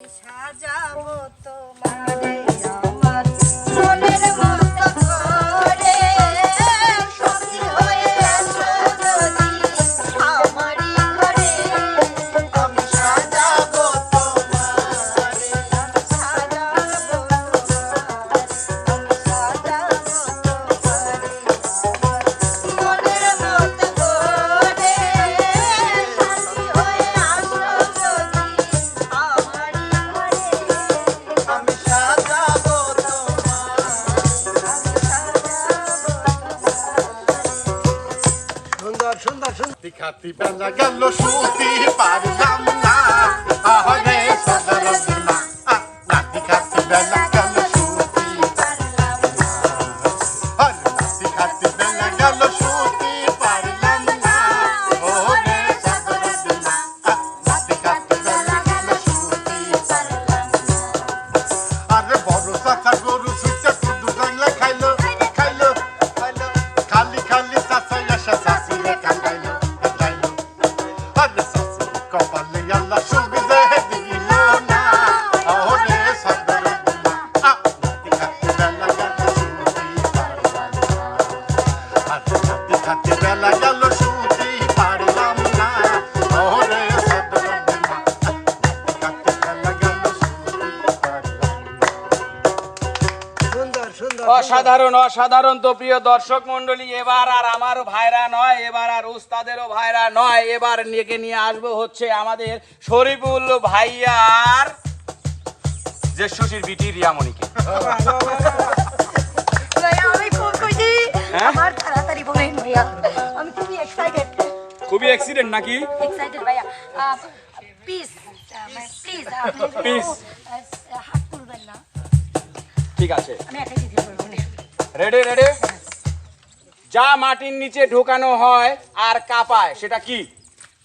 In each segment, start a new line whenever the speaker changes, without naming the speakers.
সাজাবো তোমার আমার। মনের মতো
সুন্দর সুন্দর খাতি বেলা গেল শুতি পারলাম না আহরে সদর দিনা নাতি খাতি বেলা গেল শুতি আরে নাতি খাতি বেলা গেল শুতি পারলাম না ওরে সদর দিনা নাতি খাতি বেলা গেল শুতি আরে বড় চাচা গরু সুইতে কুদু গাংলা খাইলো। খাইলো। খালি খালি চাচা এসে চাষিরে বেলা গেল পারলাম না। ওরে
অসাধারণ অসাধারণ তো প্রিয় দর্শক মন্ডলী এবার আর আমারও ভাইরা নয় এবার আর উস্তাদেরও ভাইরা নয় এবার নিয়ে নিয়ে আসব হচ্ছে আমাদের শরীফুল ভাইয়ার যে সুশীর বিটি রিয়ামণিকে।
আমার তাড়াতাড়ি বলেন ভাইয়া। আমি খুবই এক্সাইটেড
খুবই অ্যাক্সিডেন্ট নাকি?
এক্সাইটেড ভাইয়া। Please please. আহ, হাত তুলবেন না।
ঠিক আছে।
আমি একাই দিতে পারব
রেডি রেডি যা মাটির নিচে ঢোকানো হয় আর কাঁপায় সেটা কি?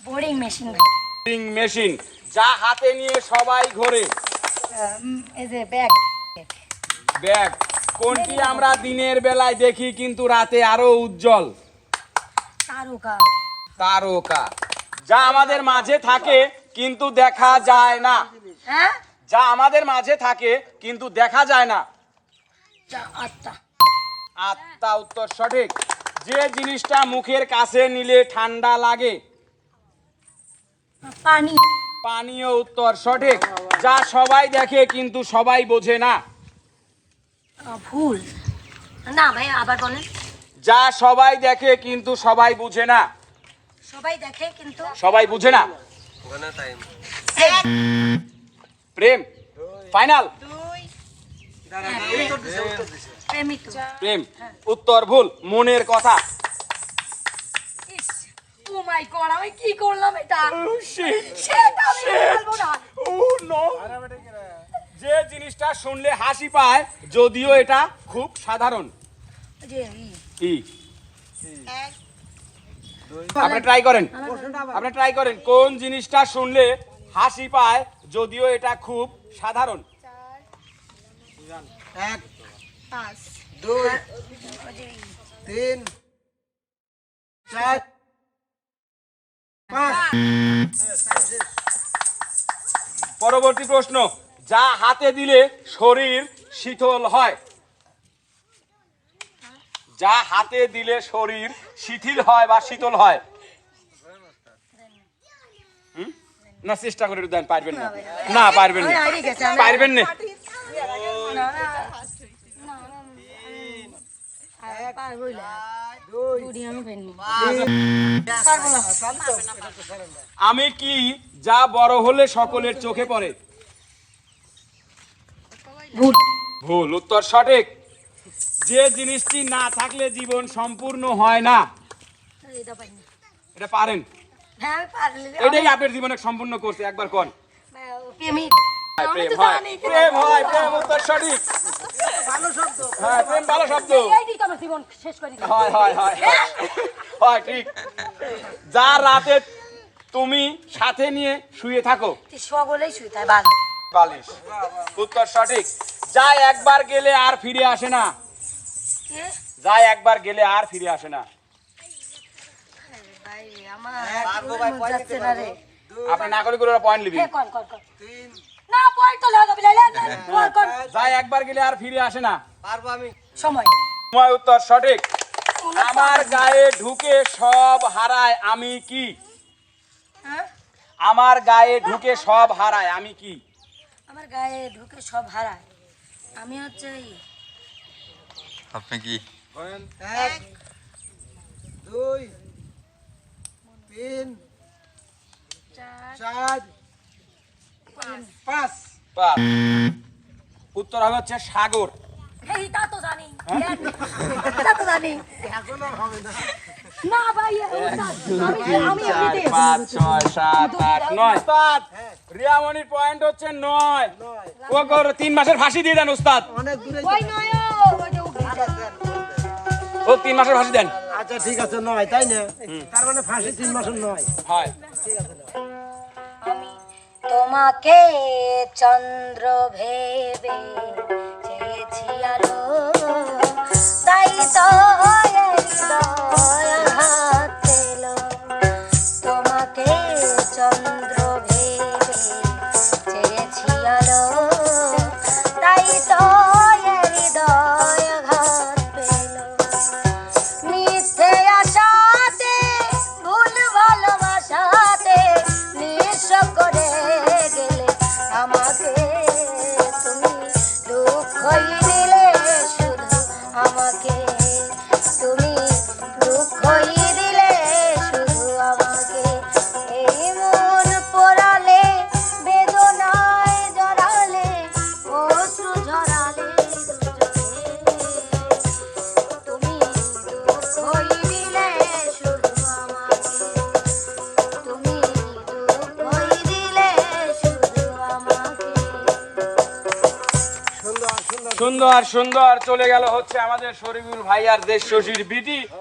বোরিং মেশিন
মেশিন যা হাতে নিয়ে সবাই ঘোরে।
এই যে ব্যাগ
ব্যাগ কোনটি আমরা দিনের বেলায় দেখি কিন্তু রাতে আরও উজ্জ্বল?
তারকা।
তারকা। যা আমাদের মাঝে থাকে কিন্তু দেখা যায় না।
হ্যাঁ?
যা আমাদের মাঝে থাকে কিন্তু দেখা যায় না।
আত্মা।
আত্মা উত্তর সঠিক। যে জিনিসটা মুখের কাছে নিলে ঠান্ডা লাগে
পানি।
পানীয় উত্তর সঠিক। যা সবাই দেখে কিন্তু সবাই বোঝে না।
ভুল। না ভাই আবার বলেন।
যা সবাই দেখে কিন্তু সবাই বুঝে না।
সবাই দেখে কিন্তু
সবাই বুঝে না। প্রেম। ফাইনাল। প্রেম। উত্তর ভুল। মনের কথা।
ও মাই গড আমি কি করলাম এটা? সেটা আমি বলব না।
যে জিনিসটা শুনলে হাসি পায় যদিও এটা খুব সাধারণ।
ই,
ই। আপনি ট্রাই করেন। আপনি ট্রাই করেন কোন জিনিসটা শুনলে হাসি পায় যদিও এটা খুব সাধারণ।
এক দুই
ও যে ই।
তিন চার পাঁচ।
পরবর্তী প্রশ্ন। যা হাতে দিলে শরীর শীতল হয়। যা হাতে দিলে শরীর শিথিল হয় বা শীতল হয়। না, চেষ্টা করে দেন, পারবেন না। না, পারবেন না। পারবেন না।
আমি
কি যা বড় হলে সকলের চোখে পড়ে?
ভুল।
ভুল উত্তর সঠিক। যে জিনিসটি না থাকলে জীবন সম্পূর্ণ হয় না।
এটা পারি না।
এটা পারেন।
হ্যাঁ, আমি পারলে
এটাই আপনার জীবনে সম্পূর্ণ করছে একবার কোন।
প্রেমিক
প্রেম হয়। প্রেম হয় প্রেম উত্তর সঠিক। হ্যাঁ প্রেম ভালো শব্দ।
এইটাই তো আমার জীবন শেষ করে দিল।
হয় হয় হয় হয়। ঠিক। যা রাতে তুমি সাথে নিয়ে শুয়ে থাকো।
সকলেই শুয়ে থাকে বাল
বালিশ উত্তর সঠিক। যা একবার গেলে আর ফিরে আসে না? যা একবার গেলে আর ফিরে আসে না।
রে।
আপনি না করে করে পয়েন্ট লিবি
হ্যাঁ, কর কর কর
তিন।
না পয়েন্ট তো লাগাবি লাইলে কোন কোন
যাই একবার গেলে আর ফিরে আসে না।
পারব আমি।
সময়।
সময় উত্তর সঠিক। আমার গায়ে ঢুকে সব হারায় আমি কি?
হ্যাঁ?
আমার গায়ে ঢুকে সব হারায় আমি কি?
আমার গায়ে ঢুকে সব হারায়। আমি হচ্ছে
আপনি কি?
এক দুই তিন
চার
পাঁচ।
পাঁচ। উত্তর হবে হচ্ছে সাগর।
তা তো জানি। তা তো জানি।
এখন হবে না।
না ভাই আমি আমি
পাঁচ ছয় সাত আট নয়।
হ্যাঁ।
রিয়ামণির পয়েন্ট হচ্ছে নয়। ও কর তিন মাসের ফাঁসি দিয়ে দেন উস্তাদ।
যায়।
ও তিন মাসের ফাঁসি দেন।
আচ্ছা ঠিক আছে নয় তাই না? তার মানে ফাঁসি তিন মাসের নয়।
হয়।
আমি তোমাকে চন্দ্র ভেবে চেয়েছি আলো তাই তো
সুন্দর সুন্দর
চলে গেল হচ্ছে আমাদের শরীফুল ভাইয়ার দেশ শশীর বিটি।